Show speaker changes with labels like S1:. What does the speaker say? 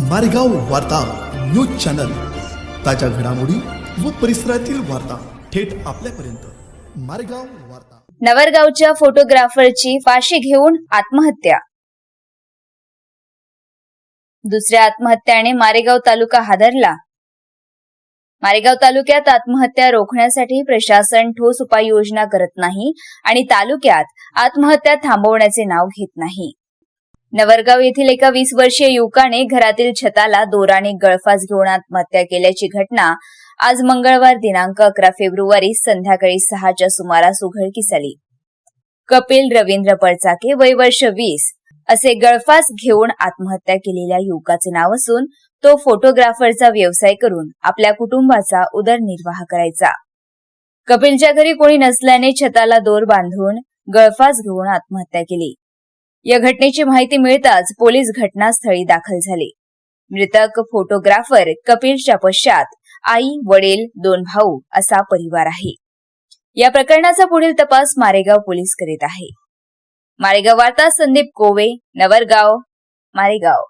S1: मारेगाव वार्ता news channel. ताज्या घडामोडी व परिसरातील वार्ता थेट आपल्यापर्यंत. मारेगाव वार्ता.
S2: नवरगावच्या फोटोग्राफरची फाशी घेऊन आत्महत्या. दुसऱ्या आत्महत्याने मारेगाव तालुका हादरला. मारेगाव तालुक्यात आत्महत्या रोखण्यासाठी प्रशासन ठोस उपाययोजना करत नाही आणि तालुक्यात आत्महत्या थांबवण्याचे नाव घेत नाही. नवरगाव येथील एका वीस वर्षीय युवकाने घरातील छताला दोराने गळफास घेऊन आत्महत्या केल्याची घटना आज मंगळवार दिनांक अकरा फेब्रुवारी संध्याकाळी सहाच्या सुमारास उघडकीस आली. कपिल रवींद्र पळचाके वय वर्ष वीस असे गळफास घेऊन आत्महत्या केलेल्या युवकाचे नाव असून तो फोटोग्राफरचा व्यवसाय करून आपल्या कुटुंबाचा उदरनिर्वाह करायचा. कपिलच्या घरी कोणी नसल्याने छताला दोर बांधून गळफास घेऊन आत्महत्या केली. या घटनेची माहिती मिळताच पोलीस घटनास्थळी दाखल झाले. मृतक फोटोग्राफर कपिलच्या पश्चात आई वडील दोन भाऊ असा परिवार आहे. या प्रकरणाचा पुढील तपास मारेगाव पोलीस करीत आहे. मारेगाव वार्ता संदीप कोवे नवरगाव मारेगाव.